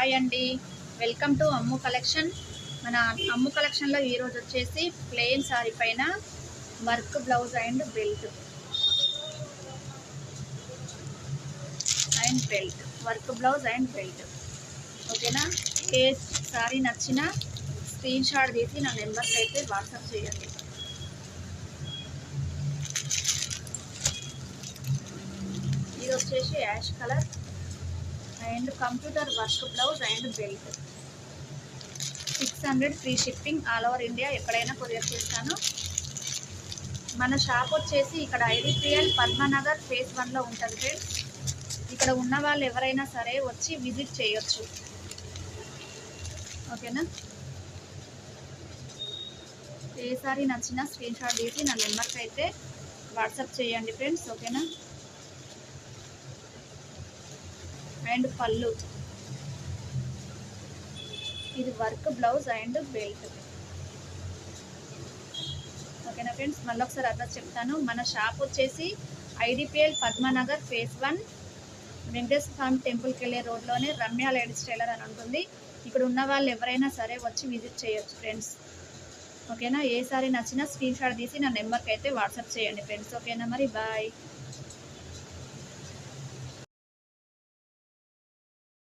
Hi అండి. Welcome to Ammu collection. మన అమ్ము కలెక్షన్లో ఈరోజు వచ్చేసి ప్లెయిన్ సారీ పైన work blouse and belt. And belt. Work blouse and belt. ఓకేనా? ఏ సారీ నచ్చినా స్క్రీన్ షాట్ తీసి నా నెంబర్కి అయితే వాట్సాప్ చేయండి. ఇది వచ్చేసి ash colour. And computer work blouse and belt. Six hundred free shipping all over India ఎక్కడైనా కొరియర్ చేస్తాను. మన షాప్ వచ్చేసి ఇక్కడ ఐడిపిఎల్ పద్మనగర్ ఫేజ్ వన్లో ఉంటుంది ఫ్రెండ్స్ ఇక్కడ ఉన్న వాళ్ళు ఎవరైనా సరే వచ్చి విజిట్ చేయొచ్చు. ఓకేనా ఏ సారీ నచ్చినా స్క్రీన్ షాట్ తీసి నా నెంబర్కి అయితే వాట్సాప్ చేయండి ఫ్రెండ్స్ ఓకేనా అండ్ పళ్ళు. ఇది వర్క్ బ్లౌజ్ అండ్ బెల్ట్. ఓకేనా ఫ్రెండ్స్? మళ్ళీ ఒకసారి అడ్రస్ చెప్తాను. మన షాప్ వచ్చేసి IDPL Padmanagar phase one Venkateswara Swamy టెంపుల్కి వెళ్ళే రోడ్లోనే రమ్య లేడీస్ టైలర్ అని ఉంటుంది. ఇక్కడ ఉన్న వాళ్ళు ఎవరైనా సరే వచ్చి విజిట్ చేయొచ్చు ఫ్రెండ్స్. ఓకేనా? ఏ సారీ నచ్చినా స్క్రీన్ షాట్ తీసి నా నెంబర్కి అయితే వాట్సాప్ చేయండి ఫ్రెండ్స్. ఓకేనా మరి? బాయ్.